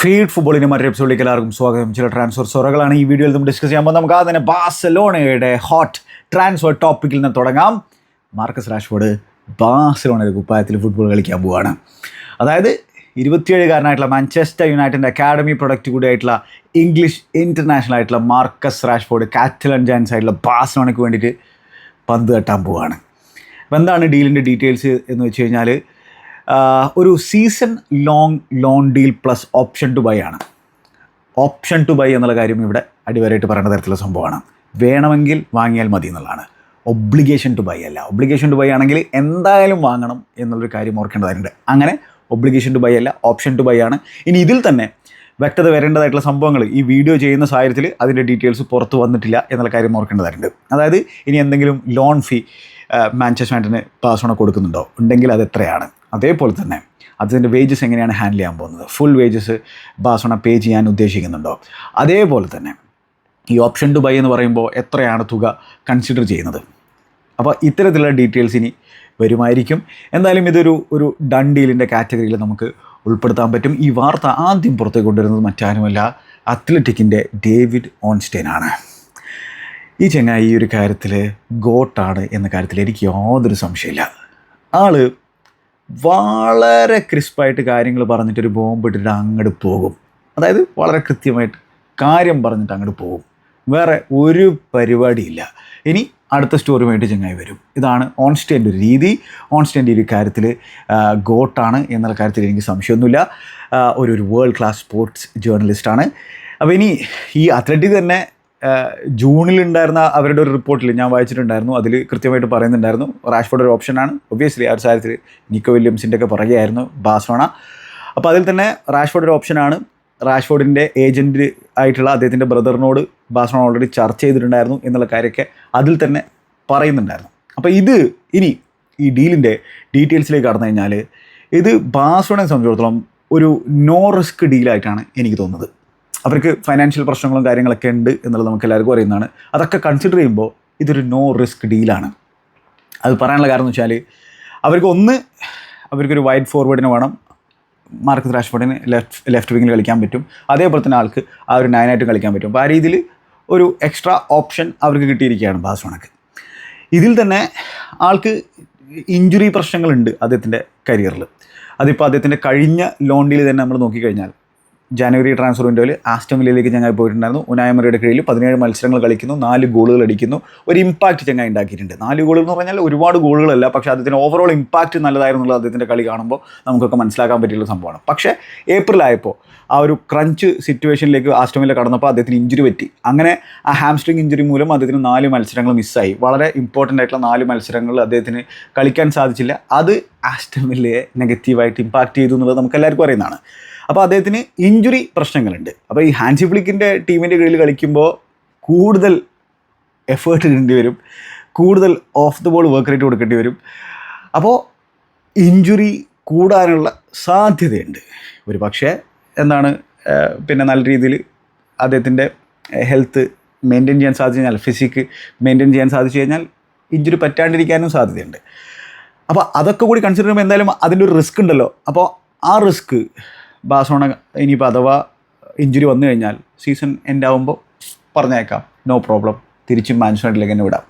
Feed ഫുട്ബോളിന്റെ മറ്റൊരു എപ്പിസോഡിലേക്ക് എല്ലാവർക്കും സ്വാഗതം. ചില ട്രാൻസ്ഫർ സൊറകളാണ് ഈ വീഡിയോയിൽ നമ്മൾ ഡിസ്കസ് ചെയ്യുമ്പോൾ നമുക്ക് ആദ്യം തന്നെ ബാസലോണയുടെ ഹോട്ട് ട്രാൻസ്ഫർ ടോപ്പിക്കിൽ നിന്ന് തുടങ്ങാം. മാർക്കസ് റാഷ്ഫോർഡ് ബാസലോണയുടെ കുപ്പായത്തിൽ ഫുട്ബോൾ കളിക്കാൻ പോവുകയാണ് അതായത് ഇരുപത്തിയേഴുകാരനായിട്ടുള്ള മാഞ്ചസ്റ്റർ യുണൈറ്റഡിന്റെ അക്കാഡമി പ്രൊഡക്റ്റ് കൂടിയായിട്ടുള്ള ഇംഗ്ലീഷ് ഇന്റർനാഷണൽ ആയിട്ടുള്ള മാർക്കസ് റാഷ്ഫോർഡ് കാറ്റലൻ ജാൻസ് ആയിട്ടുള്ള ബാസലോണയ്ക്ക് വേണ്ടിയിട്ട് പന്ത് കെട്ടാൻ പോവുകയാണ് അപ്പോൾ എന്താണ് ഡീലിന്റെ ഡീറ്റെയിൽസ് എന്ന് വെച്ച് കഴിഞ്ഞാൽ ഒരു season long loan deal plus option to buy ആണ്. ഓപ്ഷൻ ടു ബൈ എന്നുള്ള കാര്യം ഇവിടെ അടിവരായിട്ട് പറയുന്ന തരത്തിലുള്ള സംഭവമാണ്. വേണമെങ്കിൽ വാങ്ങിയാൽ മതി എന്നുള്ളതാണ്. ഒബ്ലിഗേഷൻ ടു ബൈ അല്ല. ഒബ്ലിഗേഷൻ ടു ബൈ ആണെങ്കിൽ എന്തായാലും വാങ്ങണം എന്നുള്ളൊരു കാര്യം ഓർക്കേണ്ടതായിട്ടുണ്ട്. അങ്ങനെ ഒബ്ലിഗേഷൻ ടു ബൈ അല്ല ഓപ്ഷൻ ടു ബൈ ആണ്. ഇനി ഇതിൽ തന്നെ വ്യക്തത വരേണ്ടതായിട്ടുള്ള സംഭവങ്ങൾ ഈ വീഡിയോ ചെയ്യുന്ന സാഹചര്യത്തിൽ അതിന്റെ ഡീറ്റെയിൽസ് പുറത്ത് വന്നിട്ടില്ല എന്നുള്ള കാര്യം ഓർക്കേണ്ടതായിട്ടുണ്ട്. അതായത് ഇനി എന്തെങ്കിലും ലോൺ ഫീ മാഞ്ചസ്റ്റർ യുണൈറ്റഡിന് പാസോണ കൊടുക്കുന്നുണ്ടോ? ഉണ്ടെങ്കിൽ അത് എത്രയാണ്? അതേപോലെ തന്നെ അതിന്റെ വേജസ് എങ്ങനെയാണ് ഹാൻഡിൽ ചെയ്യാൻ പോകുന്നത്? ഫുൾ വേജസ് ബാസോണ പേ ചെയ്യാൻ ഉദ്ദേശിക്കുന്നുണ്ടോ? അതേപോലെ തന്നെ ഈ ഓപ്ഷൻ ടു ബൈ എന്ന് പറയുമ്പോൾ എത്രയാണ് തുക കൺസിഡർ ചെയ്യുന്നത്? അപ്പോൾ ഇത്തരത്തിലുള്ള ഡീറ്റെയിൽസ് ഇനി വരുമായിരിക്കും. എന്തായാലും ഇതൊരു ഒരു ഡൺ ഡീലിന്റെ കാറ്റഗറിയിൽ നമുക്ക് ഉൾപ്പെടുത്താൻ പറ്റും. ഈ വാർത്ത ആദ്യം പുറത്തേക്ക് കൊണ്ടുവരുന്നത് മറ്റാരുമല്ല അത്ലറ്റിക്കിന്റെ ഡേവിഡ് ഓൺസ്റ്റൈൻ ആണ്. ഈ ചെങ്ങായി ഈ ഒരു കാര്യത്തിൽ ഗോട്ടാണ് എന്ന കാര്യത്തിൽ എനിക്ക് യാതൊരു സംശയമില്ല ആൾ വളരെ ക്രിസ്പായിട്ട് കാര്യങ്ങൾ പറഞ്ഞിട്ടൊരു ബോംബ് ഇട്ടിട്ട് അങ്ങോട്ട് പോകും. അതായത് വളരെ കൃത്യമായിട്ട് കാര്യം പറഞ്ഞിട്ട് അങ്ങോട്ട് പോകും. വേറെ ഒരു പരിപാടിയില്ല. ഇനി അടുത്ത സ്റ്റോറിയുമായിട്ട് ചങ്ങായി വരും. ഇതാണ് ഓൺസ്റ്റേന്റെ ഒരു രീതി. ഓൺസ്റ്റേന്റെ ഒരു കാര്യത്തിൽ ഗോട്ടാണ് എന്നുള്ള കാര്യത്തിൽ എനിക്ക് സംശയമൊന്നുമില്ല. ഒരു ഒരു വേൾഡ് ക്ലാസ് സ്പോർട്സ് ജേർണലിസ്റ്റാണ് അപ്പോൾ ഇനി ഈ അത്ലറ്റിക് തന്നെ ജൂണിലുണ്ടായിരുന്ന അവരുടെ ഒരു റിപ്പോർട്ടിൽ ഞാൻ വായിച്ചിട്ടുണ്ടായിരുന്നു. അതിൽ കൃത്യമായിട്ട് പറയുന്നുണ്ടായിരുന്നു. റാഷ്ഫോർഡ് ഒരു ഓപ്ഷനാണ് ഒബ്വിയസ്ലി ആ ഒരു സാഹചര്യത്തിൽ നിക്കോ വില്യംസിന്റെ ഒക്കെ പുറകെയായിരുന്നു ബാസോണ അപ്പോൾ അതിൽ തന്നെ റാഷ്ഫോർഡ് ഒരു ഓപ്ഷനാണ് റാഷ്ഫോർഡിന്റെ ഏജന്റ് ആയിട്ടുള്ള അദ്ദേഹത്തിന്റെ ബ്രദറിനോട് ബാസോണ ഓൾറെഡി ചർച്ച ചെയ്തിട്ടുണ്ടായിരുന്നു എന്നുള്ള കാര്യമൊക്കെ അതിൽ തന്നെ പറയുന്നുണ്ടായിരുന്നു. അപ്പോൾ ഇത് ഇനി ഈ ഡീലിന്റെ ഡീറ്റെയിൽസിലേക്ക് കടന്നു കഴിഞ്ഞാൽ ഇത് ബാസോണയെ സംബന്ധിച്ചിടത്തോളം ഒരു നോ റിസ്ക് ഡീലായിട്ടാണ് എനിക്ക് തോന്നുന്നത്. അവർക്ക് ഫൈനാൻഷ്യൽ പ്രശ്നങ്ങളും കാര്യങ്ങളൊക്കെ ഉണ്ട് എന്നുള്ളത് നമുക്ക് എല്ലാവർക്കും അറിയുന്നതാണ്. അതൊക്കെ കൺസിഡർ ചെയ്യുമ്പോൾ ഇതൊരു നോ റിസ്ക് ഡീലാണ് അത് പറയാനുള്ള കാരണം എന്ന് വെച്ചാൽ അവർക്ക് ഒന്ന് അവർക്കൊരു വൈഡ് ഫോർവേഡിന് വേണം. മാർക്ക് റാഷ്ഫോർഡിന് ലെഫ്റ്റ് ലെഫ്റ്റ് വിങ്ങിൽ കളിക്കാൻ പറ്റും. അതേപോലെ തന്നെ ആൾക്ക് ആ ഒരു നയനായിട്ടും കളിക്കാൻ പറ്റും. അപ്പോൾ ആ രീതിയിൽ ഒരു എക്സ്ട്രാ ഓപ്ഷൻ അവർക്ക് കിട്ടിയിരിക്കുകയാണ് ബാസോണക്ക് ഇതിൽ തന്നെ ആൾക്ക് ഇഞ്ചുറി പ്രശ്നങ്ങളുണ്ട് അദ്ദേഹത്തിന്റെ കരിയറിൽ അതിപ്പോൾ അദ്ദേഹത്തിന്റെ കഴിഞ്ഞ ലോണ്ടിൽ തന്നെ നമ്മൾ നോക്കിക്കഴിഞ്ഞാൽ ജാനുവരി ട്രാൻസ്ഫർ വിൻഡോയിൽ ആസ്റ്റം വില്ലയിലേക്ക് ചങ്ങായി പോയിട്ടുണ്ടായിരുന്നു. ഉനായമറിയുടെ കീഴിൽ പതിനേഴ് മത്സരങ്ങൾ കളിക്കുന്നു നാല് ഗോളുകൾ അടിക്കുന്നു. ഒരു ഇമ്പാക്റ്റ് ചങ്ങായി ഉണ്ടാക്കിയിട്ടുണ്ട്. നാല് ഗോളുകൾ എന്ന് പറഞ്ഞാൽ ഒരുപാട് ഗോളുകളല്ല പക്ഷേ അദ്ദേഹത്തിന്റെ ഓവറോൾ ഇമ്പാക്റ്റ് നല്ലതായിരുന്നുള്ളത് അദ്ദേഹത്തിന്റെ കളി കാണുമ്പോൾ നമുക്കൊക്കെ മനസ്സിലാക്കാൻ പറ്റിയുള്ള സംഭവമാണ്. പക്ഷേ ഏപ്രിൽ ആയപ്പോൾ ആ ഒരു ക്രഞ്ച് സിറ്റുവേഷനിലേക്ക് ആസ്റ്റമില്ല കടന്നപ്പോൾ അദ്ദേഹത്തിന് ഇഞ്ചുറി പറ്റി. അങ്ങനെ ആ ഹാംസ്ട്രിങ് ഇഞ്ചുറി മൂലം അദ്ദേഹത്തിന് നാല് മത്സരങ്ങൾ മിസ്സായി വളരെ ഇമ്പോർട്ടന്റ് ആയിട്ടുള്ള നാല് മത്സരങ്ങൾ അദ്ദേഹത്തിന് കളിക്കാൻ സാധിച്ചില്ല. അത് ആസ്റ്റമില്ലയെ നെഗറ്റീവായിട്ട് ഇമ്പാക്റ്റ് ചെയ്തു എന്നുള്ളത് നമുക്ക് എല്ലാവർക്കും അറിയുന്നതാണ്. അപ്പോൾ അദ്ദേഹത്തിന് ഇഞ്ചുറി പ്രശ്നങ്ങളുണ്ട്. അപ്പോൾ ഈ ഹാൻസി ഫ്ലിക്കിന്റെ ടീമിന്റെ കീഴിൽ കളിക്കുമ്പോൾ കൂടുതൽ എഫേർട്ട് ഇടേണ്ടി വരും. കൂടുതൽ off the ball work rate കൊടുക്കേണ്ടി വരും. അപ്പോൾ ഇഞ്ചുറി കൂടാനുള്ള സാധ്യതയുണ്ട്. ഒരു പക്ഷേ എന്താണ് പിന്നെ നല്ല രീതിയിൽ അദ്ദേഹത്തിന്റെ ഹെൽത്ത് മെയിന്റെയിൻ ചെയ്യാൻ സാധിച്ചു കഴിഞ്ഞാൽ ഫിസിക്ക് മെയിന്റെയിൻ ചെയ്യാൻ സാധിച്ചു കഴിഞ്ഞാൽ ഇഞ്ചുറി പറ്റാണ്ടിരിക്കാനും സാധ്യതയുണ്ട്. അപ്പോൾ അതൊക്കെ കൂടി കൺസിഡർ ചെയ്യുമ്പോൾ എന്തായാലും അതിന്റെ ഒരു റിസ്ക് ഉണ്ടല്ലോ. അപ്പോൾ ആ റിസ്ക് ബാസോണ ഇനിയിപ്പോൾ അഥവാ ഇഞ്ചുറി വന്നു കഴിഞ്ഞാൽ സീസൺ എൻഡ് ആകുമ്പോൾ പറഞ്ഞേക്കാം. നോ പ്രോബ്ലം തിരിച്ചും മാൻഷനൈറ്റിലേക്ക് തന്നെ വിടാം.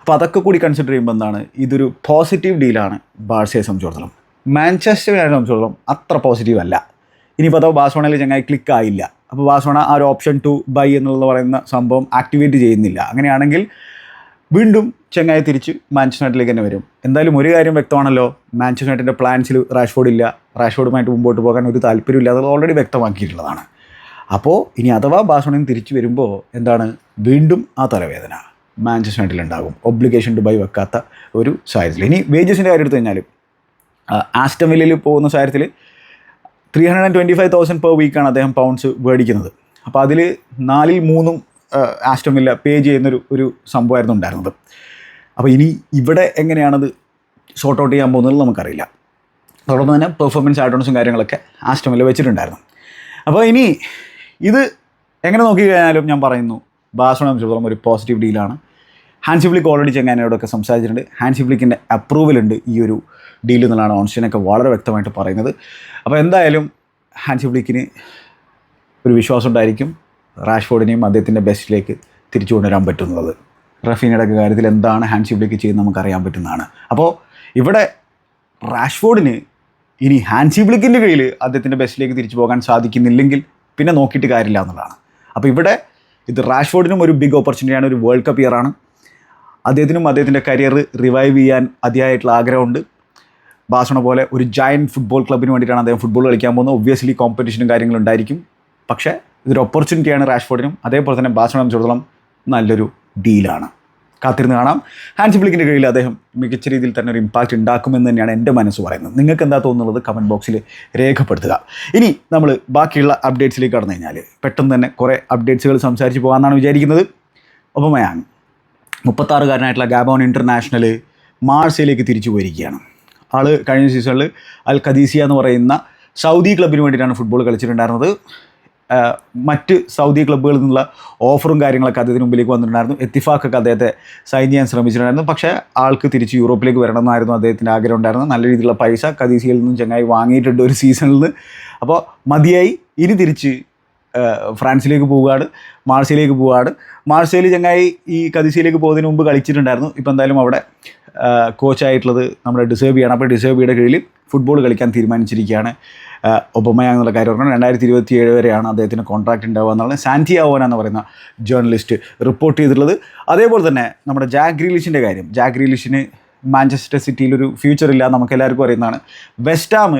അപ്പോൾ അതൊക്കെ കൂടി കൺസിഡർ ചെയ്യുമ്പോൾ എന്താണ്? ഇതൊരു പോസിറ്റീവ് ഡീലാണ് ബാഴ്സയെ സംബന്ധിച്ചിടത്തോളം. മാഞ്ചസ്റ്റർ ഞാൻ സംബന്ധിച്ചിടത്തോളം അത്ര പോസിറ്റീവ് അല്ല. ഇനിയിപ്പോൾ അഥവാ ബാസോണയിൽ ചങ്ങായി ക്ലിക്ക് ആയില്ല. അപ്പോൾ ബാസോണ ആ ഒരു ഓപ്ഷൻ ടു ബൈ എന്നുള്ളത് പറയുന്ന സംഭവം ആക്ടിവേറ്റ് ചെയ്യുന്നില്ല. അങ്ങനെയാണെങ്കിൽ വീണ്ടും ചെങ്ങായി തിരിച്ച് യുണൈറ്റഡിലേക്ക് തന്നെ വരും. എന്തായാലും ഒരു കാര്യം വ്യക്തമാണല്ലോ മാഞ്ചസ്റ്റർ യുണൈറ്റിന്റെ പ്ലാൻസിൽ റാഷ്ഫോർഡ് ഇല്ല. റാഷ്ഫോർഡുമായിട്ട് മുമ്പോട്ട് പോകാൻ ഒരു താല്പര്യമില്ല അത് ഓൾറെഡി വ്യക്തമാക്കിയിട്ടുള്ളതാണ്. അപ്പോൾ ഇനി അഥവാ ബാസോണിൽ തിരിച്ചു വരുമ്പോൾ എന്താണ്? വീണ്ടും ആ തലവേദന മാഞ്ചസ്റ്റർ യുണൈറ്റഡിൽ ഉണ്ടാകും. ഒബ്ലിഗേഷൻ ടു ബൈ വെക്കാത്ത ഒരു സാഹചര്യത്തിൽ. ഇനി വേജസിന്റെ കാര്യം എടുത്തു കഴിഞ്ഞാൽ ആസ്റ്റമില്ലിൽ പോകുന്ന സാഹചര്യത്തിൽ three hundred and twenty five thousand per വീക്കാണ് അദ്ദേഹം പൗണ്ട്സ് മേടിക്കുന്നത് അപ്പോൾ അതിൽ നാലിൽ മൂന്നും ആസ്റ്റം വില്ല പേ ചെയ്യുന്നൊരു ഒരു സംഭവമായിരുന്നു ഉണ്ടായിരുന്നത്. അപ്പോൾ ഇനി ഇവിടെ എങ്ങനെയാണത് ഷോർട്ട് ഔട്ട് ചെയ്യാൻ പോകുന്നത് നമുക്കറിയില്ല. അതോടൊപ്പം തന്നെ പെർഫോമൻസ് ആഡോൺസും കാര്യങ്ങളൊക്കെ ആസ്റ്റം വില്ല വെച്ചിട്ടുണ്ടായിരുന്നു. അപ്പോൾ ഇനി ഇത് എങ്ങനെ നോക്കിക്കഴിഞ്ഞാലും ഞാൻ പറയുന്നു ബാസോണെ സംബന്ധിച്ചിടത്തോളം ഒരു പോസിറ്റീവ് ഡീലാണ് ഹാൻസി ഫ്ലിക്ക് ഓൾറെഡി ചെങ്ങാനോടൊക്കെ സംസാരിച്ചിട്ടുണ്ട്. ഹാൻസി അപ്രൂവൽ ഉണ്ട് ഈ ഒരു ഡീൽ എന്നുള്ളതാണ് ഓൺസ്റ്റിനൊക്കെ വളരെ വ്യക്തമായിട്ട് പറയുന്നത്. അപ്പോൾ എന്തായാലും ഹാൻസി ഫ്ലിക്കിന് ഒരു വിശ്വാസം ഉണ്ടായിരിക്കും. റാഷ്ഫോർഡിനെയും അദ്ദേഹത്തിന്റെ ബെസ്റ്റിലേക്ക് തിരിച്ചു കൊണ്ടുവരാൻ പറ്റുന്നത്. റഫീനയുടെ കാര്യത്തിൽ എന്താണ് ഹാൻഡ് ഹാൻഡ്ഷിപ്പിലേക്ക് ചെയ്യുന്നത് നമുക്കറിയാൻ പറ്റുന്നതാണ്. അപ്പോൾ ഇവിടെ റാഷ്ഫോർഡിന് ഇനി ഹാൻസിബ്ലിക്കിന്റെ കയ്യിൽ അദ്ദേഹത്തിന്റെ ബെസ്റ്റിലേക്ക് തിരിച്ചു പോകാൻ സാധിക്കുന്നില്ലെങ്കിൽ പിന്നെ നോക്കിയിട്ട് കാര്യമില്ല എന്നുള്ളതാണ്. അപ്പോൾ ഇവിടെ ഇത് റാഷ്ഫോർഡിനും ഒരു ബിഗ് ഓപ്പർച്യൂണിറ്റിയാണ് ഒരു വേൾഡ് കപ്പ് ഇയറാണ് അദ്ദേഹത്തിനും അദ്ദേഹത്തിന്റെ കരിയർ റിവൈവ് ചെയ്യാൻ അതിയായിട്ടുള്ള ആഗ്രഹമുണ്ട്. ബാസണ പോലെ ഒരു ജയന്റ് ഫുട്ബോൾ ക്ലബിന് വേണ്ടിയിട്ടാണ് അദ്ദേഹം ഫുട്ബോൾ കളിക്കാൻ പോകുന്നത്. ഒബ്വിയസ്ലി കോമ്പറ്റീഷനും കാര്യങ്ങളും ഉണ്ടായിരിക്കും. പക്ഷേ ഇതൊരു ഓപ്പർച്യൂണിറ്റിയാണ് റാഷ്ഫോർഡിനും. അതേപോലെ തന്നെ ബാസണ സംബന്ധിച്ചിടത്തോളം നല്ലൊരു ഡീലാണ് കാത്തിരുന്ന് കാണാം. ഹാൻസ് ബ്ലിക്കിന്റെ കീഴിൽ അദ്ദേഹം മികച്ച രീതിയിൽ തന്നെ ഒരു ഇമ്പാക്റ്റ് ഉണ്ടാക്കുമെന്ന് തന്നെയാണ് എന്റെ മനസ്സ് പറയുന്നത്. നിങ്ങൾക്ക് എന്താ തോന്നുന്നത്? കമന്റ് ബോക്സിൽ രേഖപ്പെടുത്തുക. ഇനി നമ്മൾ ബാക്കിയുള്ള അപ്ഡേറ്റ്സിലേക്ക് കടന്നു കഴിഞ്ഞാൽ പെട്ടെന്ന് തന്നെ കുറേ അപ്ഡേറ്റ്സുകൾ സംസാരിച്ച് പോകാമെന്നാണ് വിചാരിക്കുന്നത്. ഒപ്പമയാണ് മുപ്പത്താറുകാരനായിട്ടുള്ള ഗാബോൺ ഇന്റർനാഷണൽ മാർസയിലേക്ക് തിരിച്ചു പോയിരിക്കുകയാണ്. ആൾ കഴിഞ്ഞ സീസണിൽ അൽ ഖദീസിയ എന്ന് പറയുന്ന സൗദി ക്ലബിന് വേണ്ടിയിട്ടാണ് ഫുട്ബോൾ കളിച്ചിട്ടുണ്ടായിരുന്നത്. മറ്റ് സൗദി ക്ലബ്ബുകളിൽ നിന്നുള്ള ഓഫറും കാര്യങ്ങളൊക്കെ അദ്ദേഹത്തിന് മുമ്പിലേക്ക് വന്നിട്ടുണ്ടായിരുന്നു. എത്തിഫാക്കൊക്കെ അദ്ദേഹത്തെ സൈൻ ചെയ്യാൻ ശ്രമിച്ചിട്ടുണ്ടായിരുന്നു. പക്ഷേ ആൾക്ക് തിരിച്ച് യൂറോപ്പിലേക്ക് വരണമെന്നായിരുന്നു അദ്ദേഹത്തിന്റെ ആഗ്രഹം ഉണ്ടായിരുന്നത്. നല്ല രീതിയിലുള്ള പൈസ കദീസിയിൽ നിന്നും ചങ്ങായി വാങ്ങിയിട്ടുണ്ട് ഒരു സീസണിൽ നിന്ന്. അപ്പോൾ മതിയായി. ഇനി തിരിച്ച് ഫ്രാൻസിലേക്ക് പോവുകയാണ്. മാർസയിലേക്ക് പോവുകയാണ്. മാർസയിൽ ചങ്ങായി ഈ കദീസിയിലേക്ക് പോകുന്നതിന് മുമ്പ് കളിച്ചിട്ടുണ്ടായിരുന്നു. ഇപ്പോൾ എന്തായാലും അവിടെ കോച്ചായിട്ടുള്ളത് നമ്മുടെ ഡിസേബിയാണ് അപ്പോൾ ഡിസേബിയുടെ കീഴിൽ ഫുട്ബോൾ കളിക്കാൻ തീരുമാനിച്ചിരിക്കുകയാണ്. ഒബമയ എന്നുള്ള കാര്യം പറഞ്ഞാൽ രണ്ടായിരത്തി ഇരുപത്തി ഏഴ് വരെയാണ് അദ്ദേഹത്തിന് കോൺട്രാക്റ്റ് ഉണ്ടാവുക എന്നുള്ളത്. സാന്റിയാവോന എന്ന് പറയുന്ന ജേർണലിസ്റ്റ് റിപ്പോർട്ട് ചെയ്തിട്ടുള്ളത്. അതേപോലെ തന്നെ നമ്മുടെ ജാക്ക് ഗ്രീലിഷിന്റെ കാര്യം. ജാക്ക് ഗ്രീലിഷിന് മാഞ്ചസ്റ്റർ സിറ്റിയിൽ ഒരു ഫ്യൂച്ചർ ഇല്ല നമുക്ക് എല്ലാവർക്കും അറിയുന്നതാണ്. വെസ്റ്റാം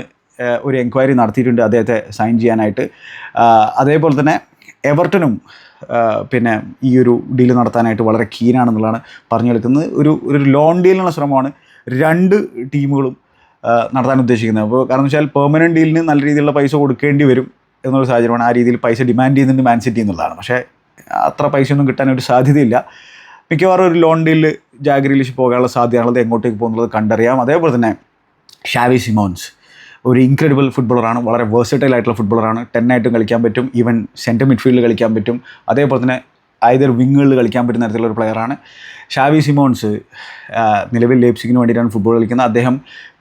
ഒരു എൻക്വയറി നടത്തിയിട്ടുണ്ട് അദ്ദേഹത്തെ സൈൻ ചെയ്യാനായിട്ട്. അതേപോലെ തന്നെ എവർട്ടനും പിന്നെ ഈ ഒരു ഡീൽ നടത്താനായിട്ട് വളരെ കീനാണെന്നുള്ളതാണ് പറഞ്ഞു കേൾക്കുന്നത് ഒരു ഒരു ലോൺ ഡീലിനുള്ള ശ്രമമാണ് രണ്ട് ടീമുകളും നടത്താൻ ഉദ്ദേശിക്കുന്നത്. അപ്പോൾ കാരണം വെച്ചാൽ പെർമനന്റ് ഡീലിന് നല്ല രീതിയിലുള്ള പൈസ കൊടുക്കേണ്ടി വരും എന്നുള്ള സാഹചര്യമാണ് ആ രീതിയിൽ പൈസ ഡിമാൻഡ് ചെയ്യുന്നുണ്ട് മാൻ സിറ്റി എന്നുള്ളതാണ്. പക്ഷേ അത്ര പൈസ ഒന്നും കിട്ടാനൊരു സാധ്യതയില്ല. മിക്കവാറും ഒരു ലോൺ ഡീലിൽ ജാഗ്രീലിഷ് പോകാനുള്ള സാധ്യതയാണുള്ളത് എങ്ങോട്ടേക്ക് പോകുന്നുള്ളത് കണ്ടറിയാം. അതേപോലെ തന്നെ ഷാവി സിമോൺസ് ഒരു ഇൻക്രെഡിബിൾ ഫുട്ബോളറാണ് വളരെ വേഴ്സറ്റൈൽ ആയിട്ടുള്ള ഫുട്ബോളറാണ് ടെൻ ആയിട്ടും കളിക്കാൻ പറ്റും. ഈവൻ സെന്റർ മിഡ്ഫീൽഡിൽ കളിക്കാൻ പറ്റും. അതേപോലെ തന്നെ ഐതർ വിങ്ങുകളിൽ കളിക്കാൻ പറ്റുന്ന തരത്തിലുള്ള ഒരു പ്ലെയറാണ് ഷാവി സിമോൺസ് നിലവിൽ ലേപ്സിക്കിന് വേണ്ടിയിട്ടാണ് ഫുട്ബോൾ കളിക്കുന്നത്. അദ്ദേഹം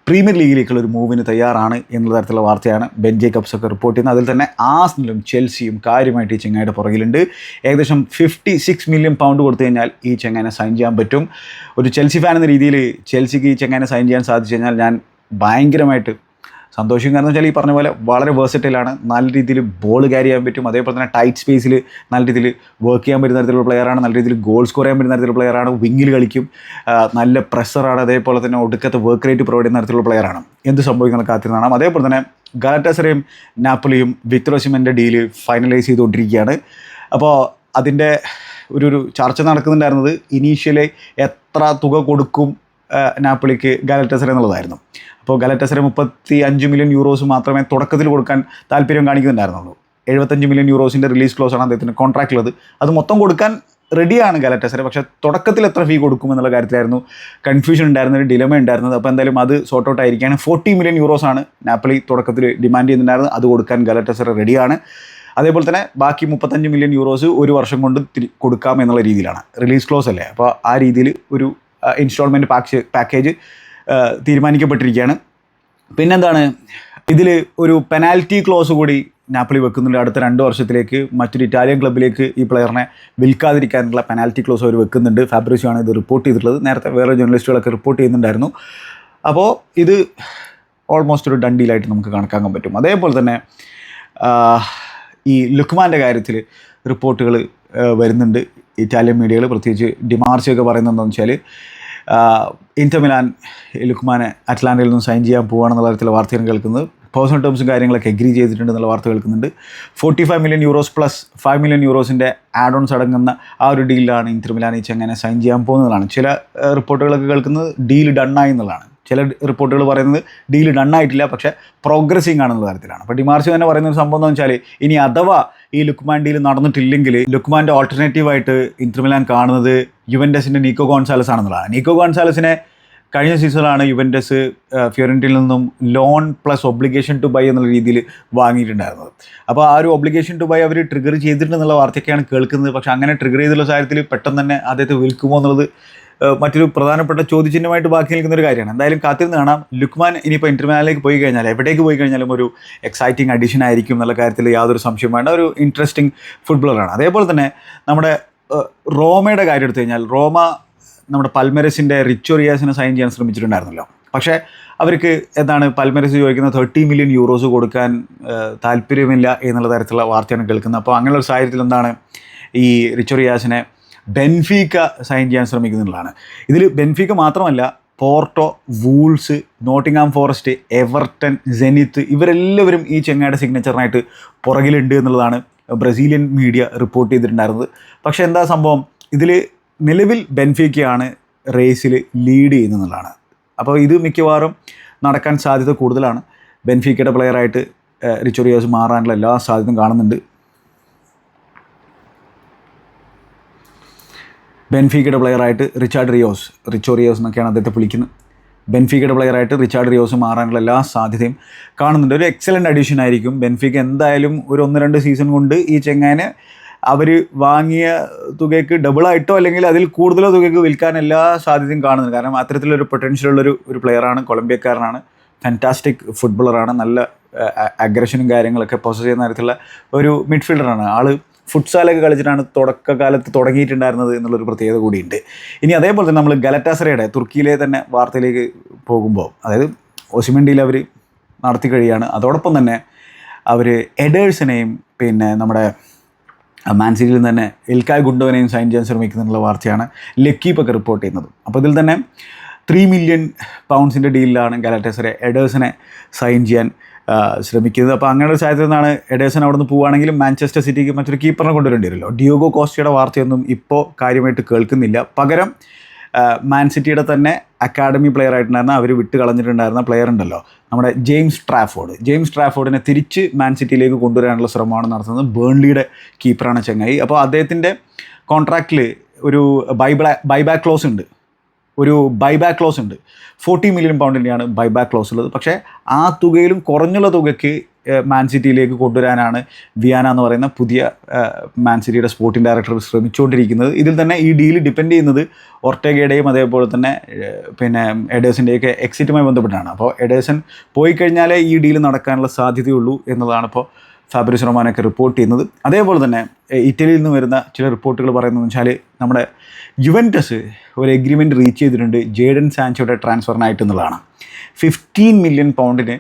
പ്രീമിയർ ലീഗിലേക്കുള്ള ഒരു മൂവിന് തയ്യാറാണ് എന്നുള്ള തരത്തിലുള്ള വാർത്തയാണ് ബെൻ ജേക്കബ്സ് ഒക്കെ റിപ്പോർട്ട് ചെയ്യുന്നത്. അതിൽ തന്നെ ആസ്നിലും ചെൽസിയും കാര്യമായിട്ട് ഈ ചെങ്ങായിട്ട് പുറകിലുണ്ട്. ഏകദേശം ഫിഫ്റ്റി സിക്സ് മില്യൺ പൗണ്ട് കൊടുത്തു കഴിഞ്ഞാൽ ഈ ചെങ്ങാനെ സൈൻ ചെയ്യാൻ പറ്റും. ഒരു ചെൽസി ഫാൻ എന്ന രീതിയിൽ ചെൽസിക്ക് ഈ ചെങ്ങാനെ സൈൻ ചെയ്യാൻ സാധിച്ചു കഴിഞ്ഞാൽ ഞാൻ ഭയങ്കരമായിട്ട് സന്തോഷം കാരണം വെച്ചാൽ ഈ പറഞ്ഞ പോലെ വളരെ വേഴ്സറ്റൈലാണ് നല്ല രീതിയിൽ ബോൾ ക്യാരി ചെയ്യാൻ പറ്റും. അതേപോലെ തന്നെ ടൈറ്റ് സ്പേസിൽ നല്ല രീതിയിൽ വർക്ക് ചെയ്യാൻ പറ്റുന്ന തരത്തിലുള്ള പ്ലെയറാണ് നല്ല രീതിയിൽ ഗോൾ സ്കോർ ചെയ്യാൻ പറ്റുന്ന തരത്തിലുള്ള പ്ലെയറാണ് വിങ്ങിൽ കളിക്കും. നല്ല പ്രഷറാണ് അതേപോലെ തന്നെ ഒടുക്കത്തെ വർക്ക് റേറ്റ് പ്രൊവൈഡ് ചെയ്യുന്ന തരത്തിലുള്ള പ്ലെയറാണ് എന്ത് സംഭവിക്കുന്ന കാത്തിരുന്നാണ്. അതേപോലെ തന്നെ ഗാലറ്റാസറയും നാപ്പിളിയും വിക്ടറോസിമന്റെ ഡീൽ ഫൈനലൈസ് ചെയ്തുകൊണ്ടിരിക്കുകയാണ്. അപ്പോൾ അതിന്റെ ഒരു ഒരു ചർച്ച നടക്കുന്നുണ്ടായിരുന്നത് ഇനീഷ്യലി എത്ര തുക കൊടുക്കും നാപ്പിളിക്ക് ഗാലറ്റസറ എന്നുള്ളതായിരുന്നു. അപ്പോൾ ഗലറ്റസറെ മുപ്പത്തി അഞ്ച് മില്യൺ യൂറോസ് മാത്രമേ തുടക്കത്തിൽ കൊടുക്കാൻ താല്പര്യം കാണിക്കുന്നുണ്ടായിരുന്നുള്ളൂ. എഴുപത്തഞ്ച് മില്യൺ യൂറോസിന്റെ റിലീസ് ക്ലോസ് ആണ് അദ്ദേഹത്തിന് കോൺട്രാക്റ്റ് ഉള്ളത് അത് മൊത്തം കൊടുക്കാൻ റെഡിയാണ് ഗലറ്റസറെ പക്ഷേ തുടക്കത്തിൽ എത്ര ഫീ കൊടുക്കുമെന്നുള്ള കാര്യത്തിലായിരുന്നു കൺഫ്യൂഷൻ ഉണ്ടായിരുന്നത് ഡിലമ ഉണ്ടായിരുന്നത്. അപ്പോൾ എന്തായാലും അത് സോർട്ട് ഔട്ട് ആയിരിക്കുകയാണ്. ഫോർട്ടി മില്യൺ യൂറോസ് ആണ് നാപ്പിളി തുടക്കത്തിൽ ഡിമാൻഡ് ചെയ്യുന്നുണ്ടായിരുന്നത്. അത് കൊടുക്കാൻ ഗലറ്റസറെ റെഡിയാണ് അതേപോലെ തന്നെ ബാക്കി മുപ്പത്തഞ്ച് മില്യൺ യൂറോസ് ഒരു വർഷം കൊണ്ട് കൊടുക്കാം എന്നുള്ള രീതിയിലാണ്. റിലീസ് ക്ലോസ് അല്ലേ? അപ്പോൾ ആ രീതിയിൽ ഒരു ഇൻസ്റ്റാൾമെന്റ് പാക്ക് പാക്കേജ് തീരുമാനിക്കപ്പെട്ടിരിക്കുകയാണ്. പിന്നെന്താണ് ഇതിൽ ഒരു പെനാൽറ്റി ക്ലോസ് കൂടി നാപ്പിളി വെക്കുന്നുണ്ട്. അടുത്ത രണ്ട് വർഷത്തിലേക്ക് മറ്റൊരു ഇറ്റാലിയൻ ക്ലബിലേക്ക് ഈ പ്ലെയറിനെ വിൽക്കാതിരിക്കാനുള്ള പെനാൽറ്റി ക്ലോസ് അവർ വെക്കുന്നുണ്ട്. ഫാബ്രിസിയോ ആണ് ഇത് റിപ്പോർട്ട് ചെയ്തിട്ടുള്ളത്. നേരത്തെ വേറെ ജേർണലിസ്റ്റുകളൊക്കെ റിപ്പോർട്ട് ചെയ്യുന്നുണ്ടായിരുന്നു. അപ്പോൾ ഇത് ഓൾമോസ്റ്റ് ഒരു ഡണ്ടിയിലായിട്ട് നമുക്ക് കണക്കാക്കാൻ പറ്റും. അതേപോലെ തന്നെ ഈ ലുക്മാന്റെ കാര്യത്തിൽ റിപ്പോർട്ടുകൾ വരുന്നുണ്ട്. ഇറ്റാലിയൻ മീഡിയകൾ പ്രത്യേകിച്ച് ഡിമാർച്ചൊക്കെ പറയുന്നത് വെച്ചാൽ ഇന്റർ മിലാൻ ലുക്മാനെ അറ്റ്ലാന്റയിൽ നിന്ന് സൈൻ ചെയ്യാൻ പോവുകയാണെന്നുള്ള തരത്തിലുള്ള വാർത്തയാണ് കേൾക്കുന്നത്. പേഴ്സണൽ ടേംസും കാര്യങ്ങളൊക്കെ എഗ്രി ചെയ്തിട്ടുണ്ട് എന്നുള്ള വാർത്ത കേൾക്കുന്നുണ്ട്. Forty five million euros plus five million യൂറോസിന്റെ add ons അടങ്ങുന്ന ആ ഒരു ഡീലാണ് ഇന്റർ മിലാൻ ഈ ചെങ്ങനെ സൈൻ ചെയ്യാൻ പോകുന്നതാണ് ചില റിപ്പോർട്ടുകളൊക്കെ കേൾക്കുന്നത് ഡീൽ ഡണ്ണായി എന്നുള്ളതാണ്. ചില റിപ്പോർട്ടുകൾ പറയുന്നത് ഡീൽ ഡൺ ആയിട്ടില്ല പക്ഷേ പ്രോഗ്രസിങ് ആണെന്നുള്ള തരത്തിലാണ്. അപ്പോൾ ഡിമാർച്ച് തന്നെ പറയുന്ന ഒരു സംഭവം എന്ന് വെച്ചാൽ ഇനി അഥവാ ഈ ലുക്മാൻ ഡീൽ നടന്നിട്ടില്ലെങ്കിൽ ലുക്മാന്റെ ഓൾട്ടർനേറ്റീവായിട്ട് ഇന്ത്രമിലാൻ കാണുന്നത് യുവൻഡസിന്റെ നീക്കോ ഗോൺസാലസ് ആണെന്നുള്ളതാണ്. നീക്കോ ഗോൺസാലസിനെ കഴിഞ്ഞ സീസണിലാണ് യുവൻഡസ് ഫ്യോറന്റിൽ നിന്നും loan plus obligation to buy എന്നുള്ള രീതിയിൽ വാങ്ങിയിട്ടുണ്ടായിരുന്നത്. അപ്പോൾ ആ ഒരു ഒബ്ലിഗേഷൻ ടു ബൈ അവർ ട്രിഗർ ചെയ്തിട്ടുണ്ടെന്നുള്ള വാർത്തയൊക്കെയാണ് കേൾക്കുന്നത്. പക്ഷേ അങ്ങനെ ട്രിഗർ ചെയ്തുള്ള സാഹചര്യത്തിൽ പെട്ടെന്ന് തന്നെ അദ്ദേഹത്തെ വിൽക്കുമോ എന്നുള്ളത് മറ്റൊരു പ്രധാനപ്പെട്ട ചോദ്യചിഹ്നമായിട്ട് ബാക്കി നിൽക്കുന്ന ഒരു കാര്യമാണ്. എന്തായാലും കാത്തിരുന്ന് കാണാം. ലുക്മാൻ ഇനിയിപ്പോൾ ഇന്റർമാനിലേക്ക് പോയി കഴിഞ്ഞാൽ എവിടേക്ക് പോയി കഴിഞ്ഞാലും ഒരു എക്സൈറ്റിംഗ് അഡീഷൻ ആയിരിക്കും എന്നുള്ള കാര്യത്തിൽ യാതൊരു സംശയം വേണ്ട. ഒരു ഇൻട്രസ്റ്റിംഗ് ഫുട്ബോളറാണ് അതേപോലെ തന്നെ നമ്മുടെ റോമയുടെ കാര്യം എടുത്തു കഴിഞ്ഞാൽ റോമ നമ്മുടെ പൽമരസിന്റെ റിച്ചോറിയാസിനെ സൈൻ ചെയ്യാൻ ശ്രമിച്ചിട്ടുണ്ടായിരുന്നല്ലോ. പക്ഷേ അവർക്ക് എന്താണ് പൽമരസ് ചോദിക്കുന്ന തേർട്ടി മില്യൺ യൂറോസ് കൊടുക്കാൻ താല്പര്യമില്ല എന്നുള്ള തരത്തിലുള്ള വാർത്തയാണ് കേൾക്കുന്നത്. അപ്പോൾ അങ്ങനെയുള്ള സാഹചര്യത്തിൽ എന്താണ് ഈ റിച്ചോറിയാസിനെ ബെൻഫീക്ക സൈൻ ചെയ്യാൻ ശ്രമിക്കുന്നുള്ളതാണ്. ഇതിൽ ബെൻഫീക്ക മാത്രമല്ല Porto Wolves Nottingham Forest Everton Zenit ഇവരെല്ലാവരും ഈ ചെങ്ങായുടെ സിഗ്നേച്ചറിനായിട്ട് പുറകിലുണ്ട് എന്നുള്ളതാണ് ബ്രസീലിയൻ മീഡിയ റിപ്പോർട്ട് ചെയ്തിട്ടുണ്ടായിരുന്നത്. പക്ഷേ എന്താ സംഭവം? ഇതിൽ നിലവിൽ ബെൻഫീക്കയാണ് റേസിൽ ലീഡ് ചെയ്യുന്നതെന്നുള്ളതാണ്. അപ്പോൾ ഇത് മിക്കവാറും നടക്കാൻ സാധ്യത കൂടുതലാണ്. ബെൻഫീക്കയുടെ പ്ലെയറായിട്ട് റിച്ചോറിയോസ് മാറാനുള്ള എല്ലാ സാധ്യതയും കാണുന്നുണ്ട്. ബെൻഫീക്കയുടെ പ്ലെയറായിട്ട് റിച്ചാർഡ് റിയോസ് റിച്ചോ റിയോസ് എന്നൊക്കെയാണ് അദ്ദേഹത്തെ വിളിക്കുന്നത്. ബെൻഫീക്കയുടെ പ്ലെയറായിട്ട് റിച്ചാർഡ് റിയോസ് മാറാനുള്ള എല്ലാ സാധ്യതയും കാണുന്നുണ്ട്. ഒരു എക്സലന്റ് അഡീഷൻ ആയിരിക്കും ബെൻഫീക്ക എന്തായാലും ഒരു ഒന്ന് രണ്ട് സീസൺ കൊണ്ട് ഈ ചെങ്ങാനെ അവർ വാങ്ങിയ തുകയ്ക്ക് ഡബിളായിട്ടോ അല്ലെങ്കിൽ അതിൽ കൂടുതലോ തുകയ്ക്ക് വിൽക്കാൻ എല്ലാ സാധ്യതയും കാണുന്നുണ്ട്. കാരണം അത്തരത്തിലൊരു പൊട്ടൻഷ്യലുള്ളൊരു ഒരു പ്ലെയറാണ് കൊളംബിയക്കാരനാണ്. ഫാന്റാസ്റ്റിക് ഫുട്ബോളറാണ് നല്ല അഗ്രഷനും കാര്യങ്ങളൊക്കെ പ്രോസസ് ചെയ്യുന്ന തരത്തിലുള്ള ഒരു മിഡ്ഫീൽഡറാണ് ആൾ ഫുട്സാലൊക്കെ കളിച്ചിട്ടാണ് തുടക്കകാലത്ത് തുടങ്ങിയിട്ടുണ്ടായിരുന്നത് എന്നുള്ളൊരു പ്രത്യേകത കൂടിയുണ്ട്. ഇനി അതേപോലെ തന്നെ നമ്മൾ ഗലറ്റാസറയുടെ തുർക്കിയിലെ തന്നെ വാർത്തയിലേക്ക് പോകുമ്പോൾ അതായത് ഒസിമെൻഡിയിൽ അവർ നടത്തി കഴിയാണ്. അതോടൊപ്പം തന്നെ അവർ എഡേഴ്സിനെയും പിന്നെ നമ്മുടെ മാൻസിറ്റിയിൽ നിന്ന് തന്നെ എൽക്കായ് ഗുണ്ടോനെയും സൈൻ ചെയ്യാൻ ശ്രമിക്കുന്നുള്ള വാർത്തയാണ് ലക്കീപ്പൊക്കെ റിപ്പോർട്ട് ചെയ്യുന്നത്. അപ്പോൾ ഇതിൽ തന്നെ ത്രീ മില്യൺ പൗണ്ട്സിന്റെ ഡീലിലാണ് ഗലറ്റാസറെ എഡേഴ്സിനെ സൈൻ ചെയ്യാൻ ശ്രമിക്കുന്നത്. അപ്പോൾ അങ്ങനെ ഒരു സാഹചര്യത്തിൽ നിന്നാണ് എഡേഴ്സൺ അവിടെ നിന്ന് പോവുകയാണെങ്കിലും മാഞ്ചസ്റ്റർ സിറ്റിക്ക് മറ്റൊരു കീപ്പറിനെ കൊണ്ടുവരേണ്ടി വരുമല്ലോ ഡിയോഗോ കോസ്റ്റയുടെ വാർത്തയൊന്നും ഇപ്പോൾ കാര്യമായിട്ട് കേൾക്കുന്നില്ല. പകരം മാൻ സിറ്റിയുടെ തന്നെ അക്കാഡമി പ്ലെയർ ആയിട്ടുണ്ടായിരുന്ന അവർ വിട്ട് കളഞ്ഞിട്ടുണ്ടായിരുന്ന പ്ലെയർ ഉണ്ടല്ലോ. നമ്മുടെ ജെയിംസ് ട്രാഫോർഡ്. ജെയിംസ് ട്രാഫോർഡിനെ തിരിച്ച് മാൻ സിറ്റിയിലേക്ക് കൊണ്ടുവരാനുള്ള ശ്രമമാണ് നടത്തുന്നത്. ബേൺലിയുടെ കീപ്പറാണ് ചെങ്ങായി. അപ്പോൾ അദ്ദേഹത്തിന്റെ കോൺട്രാക്റ്റിൽ ഒരു ബൈബാ ബൈബാക്ക് ക്ലോസ് ഉണ്ട്. ഒരു ബൈബാക്ക് ക്ലോസ് ഉണ്ട്. ഫോർട്ടി മില്യൺ പൗണ്ടിന്റെയാണ് ബൈബാക്ക് ക്ലോസ് ഉള്ളത്. പക്ഷേ ആ തുകയിലും കുറഞ്ഞുള്ള തുകയ്ക്ക് മാൻ സിറ്റിയിലേക്ക് കൊണ്ടുവരാനാണ് വിയാന എന്ന് പറയുന്ന പുതിയ മാൻ സിറ്റിയുടെ സ്പോർട്ടിംഗ് ഡയറക്ടർ ശ്രമിച്ചുകൊണ്ടിരിക്കുന്നത്. ഇതിൽ തന്നെ ഈ ഡീൽ ഡിപ്പെൻഡ് ചെയ്യുന്നത് ഒർട്ടേഗയുടെയും അതേപോലെ തന്നെ പിന്നെ എഡേഴ്സിന്റെയൊക്കെ എക്സിറ്റുമായി ബന്ധപ്പെട്ടാണ്. അപ്പോൾ എഡേഴ്സൺ പോയി കഴിഞ്ഞാലേ ഈ ഡീൽ നടക്കാനുള്ള സാധ്യതയുള്ളൂ എന്നതാണ് ഇപ്പോൾ ഫാബ്രിസ് റൊമാനൊക്കെ റിപ്പോർട്ട് ചെയ്യുന്നത്. അതേപോലെ തന്നെ ഇറ്റലിയിൽ നിന്ന് വരുന്ന ചില റിപ്പോർട്ടുകൾ പറയുന്നത് വെച്ചാൽ നമ്മുടെ യുവന്റസ് ഒരു എഗ്രിമെന്റ് റീച്ച് ചെയ്തിട്ടുണ്ട് ജേഡൻ സാൻസോയുടെ ട്രാൻസ്ഫറിനായിട്ട് എന്നുള്ളതാണ്. ഫിഫ്റ്റീൻ മില്യൺ പൗണ്ടിന്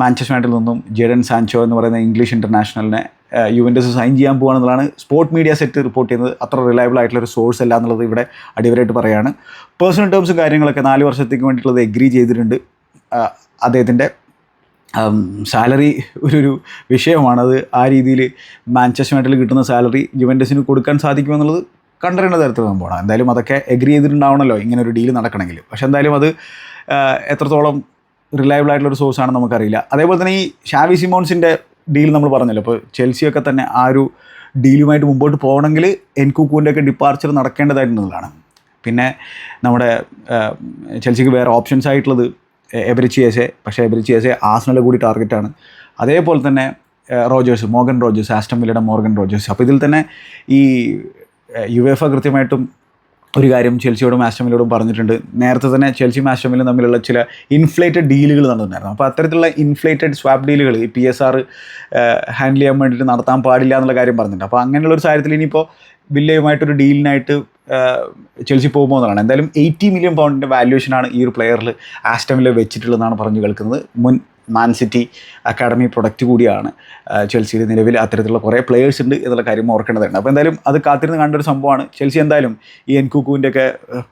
മാഞ്ചസ്റ്റർ യുണൈറ്റഡിൽ നിന്നും ജേഡൻ സാൻചോ എന്ന് പറയുന്ന ഇംഗ്ലീഷ് ഇന്റർനാഷണലിനെ യുവന്റസ് സൈൻ ചെയ്യാൻ പോകുകയാണെന്നുള്ളതാണ് സ്പോർട്ട് മീഡിയ സെറ്റ് റിപ്പോർട്ട് ചെയ്യുന്നത്. അത്ര റിലയബിൾ ആയിട്ടുള്ള ഒരു സോഴ്സ് അല്ല എന്നുള്ളത് ഇവിടെ അടിവരായിട്ട് പറയുകയാണ് പേഴ്സണൽ ടേംസും കാര്യങ്ങളൊക്കെ നാല് വർഷത്തേക്ക് വേണ്ടിയിട്ടുള്ളത് എഗ്രി ചെയ്തിട്ടുണ്ട്. അദ്ദേഹത്തിന്റെ സാലറി ഒരു ഒരു വിഷയമാണത്. ആ രീതിയിൽ മാഞ്ചസ്റ്റർ യുണൈറ്റഡിൽ കിട്ടുന്ന സാലറി യുവന്റസിന് കൊടുക്കാൻ സാധിക്കുമെന്നുള്ളത് കണ്ടറിയേണ്ട തരത്തിൽ സംഭവമാണ്. എന്തായാലും അതൊക്കെ എഗ്രി ചെയ്തിട്ടുണ്ടാവണമല്ലോ ഇങ്ങനെ ഒരു ഡീൽ നടക്കണമെങ്കിൽ. പക്ഷേ എന്തായാലും അത് എത്രത്തോളം റിലയബിൾ ആയിട്ടുള്ള ഒരു സോഴ്സാണെന്ന് നമുക്കറിയില്ല. അതേപോലെ തന്നെ ഈ ഷാവി സിമോൺസിന്റെ ഡീൽ നമ്മൾ പറഞ്ഞല്ലോ. ഇപ്പോൾ ചെൽസിയൊക്കെ തന്നെ ആ ഒരു ഡീലുമായിട്ട് മുമ്പോട്ട് പോകണമെങ്കിൽ എൻകുക്കൂന്റെ ഒക്കെ ഡിപ്പാർച്ചർ നടക്കേണ്ടതായിട്ടുള്ളതാണ്. പിന്നെ നമ്മുടെ ചെൽസിക്ക് വേറെ ഓപ്ഷൻസ് ആയിട്ടുള്ളത് എബരിച്ചിയസെ പക്ഷേ എബരിച്ചിയസെ ആസ്നല കൂടി ടാർഗറ്റാണ് അതേപോലെ തന്നെ റോജേഴ്സ് മോർഗൻ റോജേഴ്സ് ആസ്റ്റം വില്ലയുടെ മോർഗൻ റോജേഴ്സ്. അപ്പോൾ ഇതിൽ തന്നെ ഈ യു എഫ് കൃത്യമായിട്ടും ഒരു കാര്യം ചെൽസിയോടും ആസ്റ്റമിലോടും പറഞ്ഞിട്ടുണ്ട്. നേരത്തെ തന്നെ ചെൽസിയും ആസ്റ്റമിലും തമ്മിലുള്ള ചില ഇൻഫ്ലേറ്റഡ് ഡീലുകൾ നടന്നിട്ടുണ്ടായിരുന്നു അപ്പോൾ അത്തരത്തിലുള്ള ഇൻഫ്ലേറ്റഡ് സ്വാപ്പ് ഡീലുകൾ ഈ പി എസ് ആർ ഹാൻഡിൽ ചെയ്യാൻ വേണ്ടിയിട്ട് നടത്താൻ പാടില്ല എന്നുള്ള കാര്യം പറഞ്ഞിട്ടുണ്ട്. അപ്പോൾ അങ്ങനെയുള്ള ഒരു സാഹചര്യത്തിൽ ഇനിയിപ്പോൾ വില്ലയുമായിട്ടൊരു ഡീലിനായിട്ട് ചെൽസി പോകുമോ എന്നാണ്. എന്തായാലും എയ്റ്റി മില്യൺ പൗണ്ടിന്റെ വാല്യുവേഷനാണ് ഈ ഒരു പ്ലെയറിൽ ആസ്റ്റമിൽ വെച്ചിട്ടുള്ളതെന്നാണ് പറഞ്ഞു കേൾക്കുന്നത്. മുൻ മാൻ സിറ്റി അക്കാഡമി പ്രൊഡക്റ്റ് കൂടിയാണ് ചെൽസിയിൽ നിലവിൽ അത്തരത്തിലുള്ള കുറേ പ്ലെയേഴ്സ് ഉണ്ട് എന്നുള്ള കാര്യം ഓർക്കേണ്ടതുണ്ട്. അപ്പോൾ എന്തായാലും അത് കാത്തിരുന്ന് കണ്ട ഒരു സംഭവമാണ്. ചെൽസി എന്തായാലും ഈ എൻകുക്കുവിന്റെ ഒക്കെ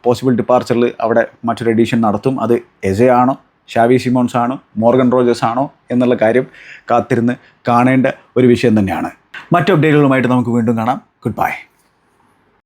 പോസിബിൾ ഡിപ്പാർച്ചറിൽ അവിടെ മറ്റൊരു എഡീഷൻ നടത്തും. അത് എസെ ആണോ ഷാവി സിമോൺസ് ആണോ മോർഗൻ റോജേഴ്സ് ആണോ എന്നുള്ള കാര്യം കാത്തിരുന്ന് കാണേണ്ട ഒരു വിഷയം തന്നെയാണ്. മറ്റു അപ്ഡേറ്റുകളുമായിട്ട് നമുക്ക് വീണ്ടും കാണാം. Good bye